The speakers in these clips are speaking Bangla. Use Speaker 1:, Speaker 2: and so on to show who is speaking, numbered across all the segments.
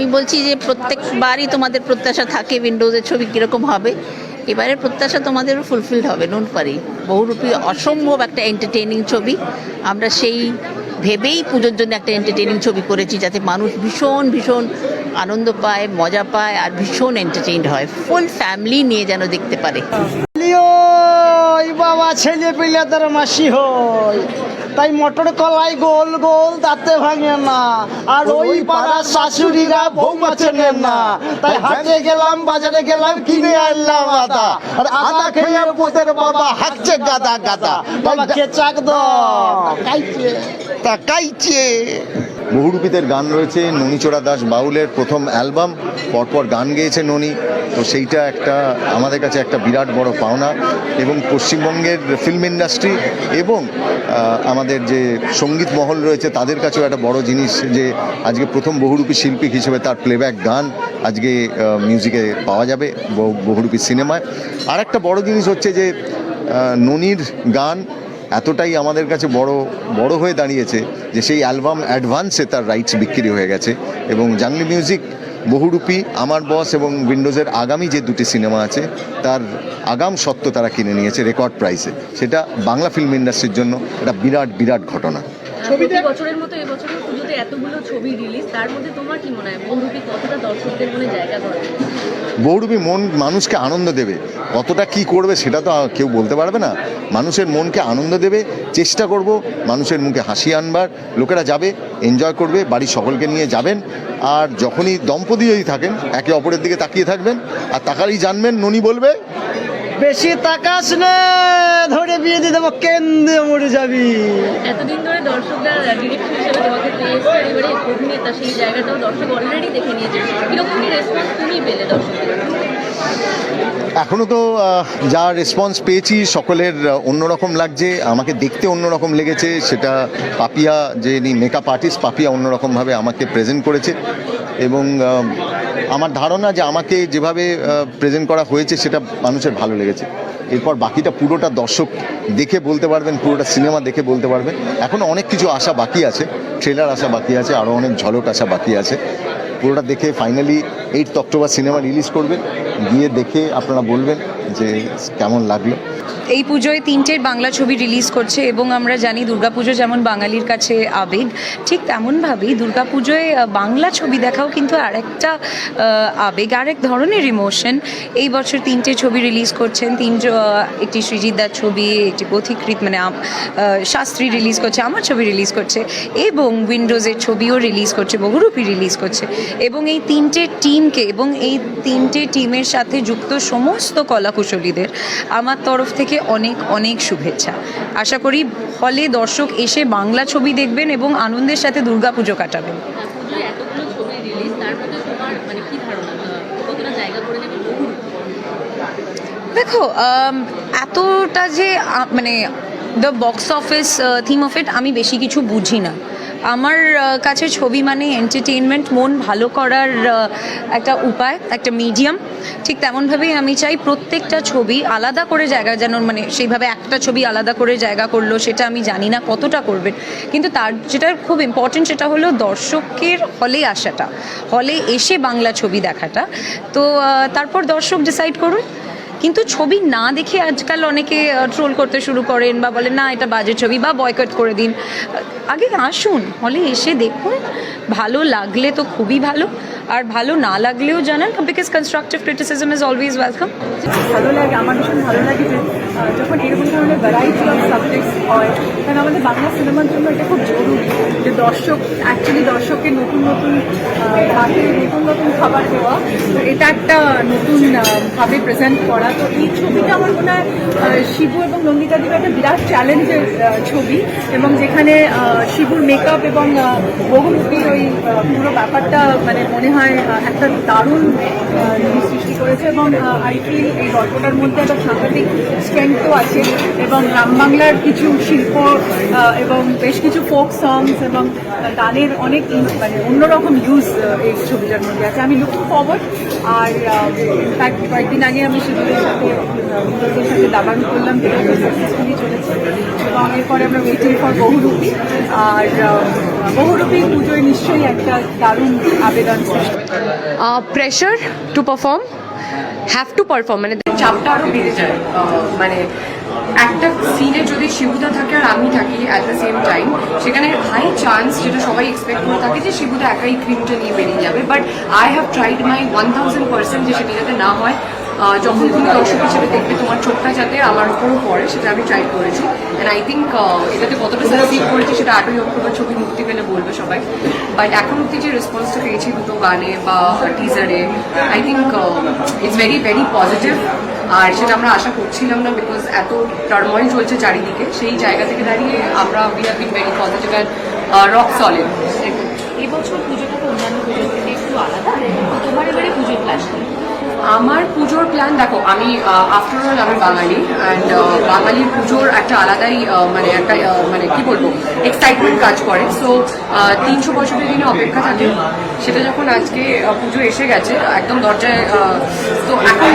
Speaker 1: আমি বলছি যে প্রত্যেকবারই তোমাদের প্রত্যাশা থাকে উইন্ডোজের ছবি কীরকম হবে। এবারে প্রত্যাশা তোমাদেরও ফুলফিলড হবে নুন পারি বহুরূপী, অসম্ভব একটা এন্টারটেইনিং ছবি। আমরা সেই ভেবেই পুজোর জন্য একটা এন্টারটেইনিং ছবি করেছি, যাতে মানুষ ভীষণ ভীষণ আনন্দ পায়, মজা পায় আর ভীষণ এন্টারটেইনড হয়। ফুল ফ্যামিলি নিয়ে যেন দেখতে পারে।
Speaker 2: বাবা ছেলে পেলে মাসি হয়। তাই মটর কলাই গোল গোল দাঁতে ভাঙে না। আর ওই পাড়ার শাশুড়িরা বৌমা নেন না। তাই হাটে গেলাম বাজারে গেলাম কিনে আনলাম আদা। আর আদা খেয়ে পোতের বাবা হাঁকছে গাদা গাদা। বাবা কেচাক তা
Speaker 3: তাকাইছে বহুরূপীদের গান রয়েছে ননীচোড়া দাস বাউলের প্রথম অ্যালবাম। পরপর গান গেয়েছে ননী। তো সেইটা একটা, আমাদের কাছে একটা বিরাট বড় পাওনা। এবং পশ্চিমবঙ্গের ফিল্ম ইন্ডাস্ট্রি এবং আমাদের যে সংগীত মহল রয়েছে, তাদের কাছেও একটা বড় জিনিস যে আজকে প্রথম বহুরূপী শিল্পী হিসেবে তার প্লেব্যাক গান আজকে মিউজিকে পাওয়া যাবে বহুরূপী সিনেমায় আর একটা বড় জিনিস হচ্ছে যে ননির গান এতটাই আমাদের কাছে বড় বড় হয়ে দাঁড়িয়েছে যে সেই অ্যালবাম অ্যাডভান্সে তার রাইটস বিক্রি হয়ে গেছে। এবং জাংলি মিউজিক বহুরূপী, আমার বস এবং উইন্ডোজের আগামী যে দুটি সিনেমা আছে, তার আগাম সত্ত্ব তারা কিনে নিয়েছে রেকর্ড প্রাইসে। সেটা বাংলা ফিল্ম ইন্ডাস্ট্রির জন্য একটা বিরাট বিরাট ঘটনা।
Speaker 4: প্রতি বছরের মতো ছবি রিলিজ, তার মধ্যে তোমার কি মনে হয়? বহুরূপী কতটা দর্শকদের মনে জায়গা করে
Speaker 3: বহুরূপী মন মানুষকে আনন্দ দেবে। কতটা কি করবে সেটা তো কেউ বলতে পারবে না। মানুষের মনকে আনন্দ দেবে, চেষ্টা করব মানুষের মুখে হাসি আনবার। লোকেরা যাবে এনজয় করবে, বাড়ির সকলকে নিয়ে যাবেন। আর যখনই দম্পতি যদি থাকেন, একে অপরের দিকে তাকিয়ে থাকবেন। আর তাকালেই জানবেন, ননি বলবে
Speaker 2: বেশি তাকাস না ধরে বিয়ে দিয়ে দেবো কেন্দ্রে মরে যাবি।
Speaker 4: এতদিন ধরে দর্শকরা ডিরেক্টর হিসেবে তোমাকে পেয়ে এবারে অভিনেতা সেই জায়গাটাও দর্শক অলরেডি দেখে নিয়েছে। কীরকম রেসপন্স তুমি পেলে দর্শকদের?
Speaker 3: এখনও তো যা রেসপন্স পেয়েছি সকলের অন্যরকম লাগছে আমাকে দেখতে অন্যরকম লেগেছে সেটা পাপিয়া যে মেকআপ আর্টিস্ট পাপিয়া অন্যরকমভাবে আমাকে প্রেজেন্ট করেছে। এবং আমার ধারণা যে আমাকে যেভাবে প্রেজেন্ট করা হয়েছে সেটা মানুষের ভালো লেগেছে। এরপর বাকিটা পুরোটা দর্শক দেখে বলতে পারবেন, পুরোটা সিনেমা দেখে বলতে পারবেন। এখনও অনেক কিছু আশা বাকি আছে ট্রেলার আশা বাকি আছে আরও অনেক ঝলক আশা বাকি আছে। পুরোটা দেখে finally eight October cinema release করবে। গিয়ে দেখে আপনারা বলবেন যে কেমন লাগল।
Speaker 5: এই পুজোয় তিনটে বাংলা ছবি রিলিজ করছে এবং আমরা জানি দুর্গাপুজো যেমন বাঙালির কাছে আবেগ, ঠিক তেমনভাবেই দুর্গাপুজোয় বাংলা ছবি দেখাও কিন্তু আরেকটা আবেগ, আরেক ধরনের ইমোশন এই বছর তিনটে ছবি রিলিজ করছেন তিন একটি সৃজিতদার ছবি, একটি পথিকৃত মানে শাস্ত্রী রিলিজ করছে, আমার ছবি রিলিজ করছে, এবং উইন্ডোজের ছবিও রিলিজ করছে, বহুরূপী রিলিজ করছে। এবং এই তিনটে টিমকে এবং এই তিনটে টিমের সাথে যুক্ত সমস্ত কলাকুশলীদের আমার তরফ থেকে অনেক অনেক শুভেচ্ছা। আশা করি হলে দর্শক এসে বাংলা ছবি দেখবেন এবং আনন্দের সাথে দুর্গাপুজো কাটাবেন।
Speaker 4: মানে
Speaker 5: দেখো এতটা যে মানে the box office theme of it আমি বেশি কিছু বুঝি না। আমার কাছে ছবি মানে এন্টারটেনমেন্ট মন ভালো করার একটা উপায়, একটা মিডিয়াম ঠিক তেমনভাবেই আমি চাই প্রত্যেকটা ছবি আলাদা করে জায়গা যেন মানে সেইভাবে একটা ছবি আলাদা করে জায়গা করল, সেটা আমি জানি না কতটা করবেন কিন্তু তার, যেটা খুব ইম্পর্টেন্ট সেটা হলো দর্শকের হলে আসাটা, হলে এসে বাংলা ছবি দেখাটা। তো তারপর দর্শক ডিসাইড করুন। কিন্তু ছবি না দেখে আজকাল অনেকে ট্রোল করতে শুরু করেন বা বলেন, না, এটা বাজে ছবি বা বয়কট করে দিন। আগে আসুন, হলে এসে দেখুন। ভালো লাগলে তো খুবই ভালো, আর ভালো না লাগলেও জানান because constructive criticism is always welcome
Speaker 6: ভালো লাগে, আমার ভীষণ ভালো লাগে যে যখন এরকম ধরনের ভ্যারাইটি অফ সাবজেক্টস হয় কারণ আমাদের বাংলা সিনেমার জন্য এটা খুব জরুরি যে দর্শক অ্যাকচুয়ালি দর্শককে নতুন নতুন নতুন নতুন দেওয়া। তো এটা একটা নতুন ভাবে প্রেজেন্ট করা। তো এই ছবিটা আমার মনে হয় শিবু এবং নন্দিতা দিকে একটা বিরাট চ্যালেঞ্জের ছবি। এবং যেখানে শিবুর মেকআপ এবং আহ, বহুমুখী ওই পুরো ব্যাপারটা মানে মনে হয় একটা দারুণ সৃষ্টি করেছে। এবং আই ফিল এই গল্পটার মধ্যে একটা সাংঘাতিক স্ট্রেংথও আছে। এবং গ্রাম বাংলার কিছু শিল্প এবং বেশ কিছু ফোক সংস এবং গানের অনেক মানে অন্যরকম ইউজ এই ছবিটার মধ্যে আছে। আমি লুকিং ফরওয়ার্ড আর ইনফ্যাক্ট কয়েকদিন আগে আমি শিবুরের সাথে মুরগের সাথে দাবান করলাম যেটা সাকসেসফুলি চলেছে। এবং এরপরে আমরা ওয়েটিং ফর বহুরূপী আর বহুরূপী পুজোয় নিশ্চয়ই একটা দারুণ আবেদন সৃষ্টি
Speaker 7: pressure to perform have to perform মানে চাপটা আরও বেড়ে যায় মানে একটা সিনে যদি শিবুদা থাকে আর আমি থাকি অ্যাট দ্য সেম টাইম সেখানে হাই চান্স যেটা সবাই এক্সপেক্ট করে থাকে যে শিবুদা একাই ক্রিমটা নিয়ে বেরিয়ে যাবে। But I have tried my one thousand percent যে সেটা যাতে না হয় যখন তুমি দর্শক হিসেবে দেখবে তোমার চোখটা যাতে আমার উপরও পড়ে, সেটা আমি ট্রাই করেছি। অ্যান্ড আই থিঙ্ক এটাতে কতটা সাকসিড করেছি সেটা আটই অক্টোবর ছবি মুক্তি পেলে বলবে সবাই। বাট এখন অব্দি যে রেসপন্সটা পেয়েছি দুটো গানে বা টিজারে I think it's very very positive আর সেটা আমরা আশা করছিলাম না বিকজ এত টার্ময়েল চলছে চারিদিকে সেই জায়গা থেকে দাঁড়িয়ে আমরা we have been very positive and rock solid
Speaker 4: এবছর পুজোটা তো অন্যান্য পুজোর থেকে একটু আলাদা। তোমার এবারে পুজোর
Speaker 7: আমার পুজোর প্ল্যান দেখো আমি আফটার অল আমি বাঙালি অ্যান্ড বাঙালির পুজোর একটা আলাদাই মানে একটা মানে কি বলব এক্সাইটমেন্ট কাজ করে। সো তিনশো বছরের দিনে অপেক্ষা থাকে। সেটা যখন আজকে পুজো এসে গেছে একদম দরজায় তো এখন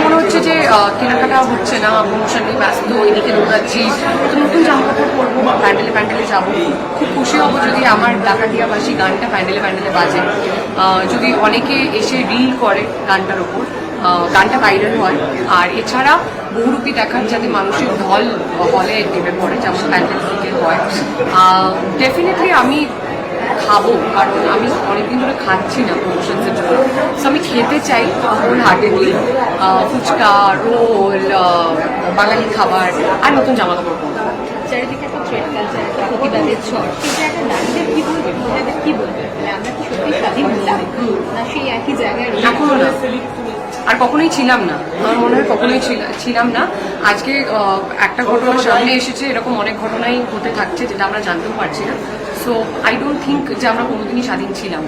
Speaker 7: কেনাকাটা হচ্ছে না প্রমোশন ব্যস্ত ওইদিকে দৌড়াচ্ছি। তো নতুন জামা কাপড় পরবো বা প্যান্ডেলে প্যান্ডেলে যাব। খুব খুশি হব যদি আমার ডাকাটিয়াবাসী গানটা প্যান্ডেলে প্যান্ডেলে বাজে। যদি অনেকে এসে রিল করে গানটার ওপর গানটা ভাইরাল হয়। আর এছাড়া বহুরূপী দেখার যাতে মানুষের ঢল হলে নেমে পড়ে যেমন প্যান্ডেল থেকে হয়। ডেফিনেটলি আমি খাব, কারণ আমি অনেকদিন ধরে খাচ্ছি না প্রমোশনসের জন্য সো আমি খেতে চাই হোল হার্টেডলি ফুচকা রোল বাঙালি খাবার আর নতুন জামা কাপড়।
Speaker 4: চারিদিকে একটা ট্রেড কালচার একটা প্রতিবাদের ঝড়। সেই জায়গায় দাঁড়িয়ে কি বলবে মহিলাদের কি বলবে? মানে আমরা কি সত্যি স্বাধীন হলাম? না সেই একই জায়গায়
Speaker 7: এখনও না। আর কখনোই ছিলাম না। আমার মনে হয় কখনোই ছিল- ছিলাম না। আজকে একটা ঘটনা সামনে এসেছে এরকম অনেক ঘটনাই হতে থাকছে যেটা আমরা জানতেও পারছি না। সো আই ডোন্ট থিঙ্ক যে আমরা কোনোদিনই স্বাধীন ছিলাম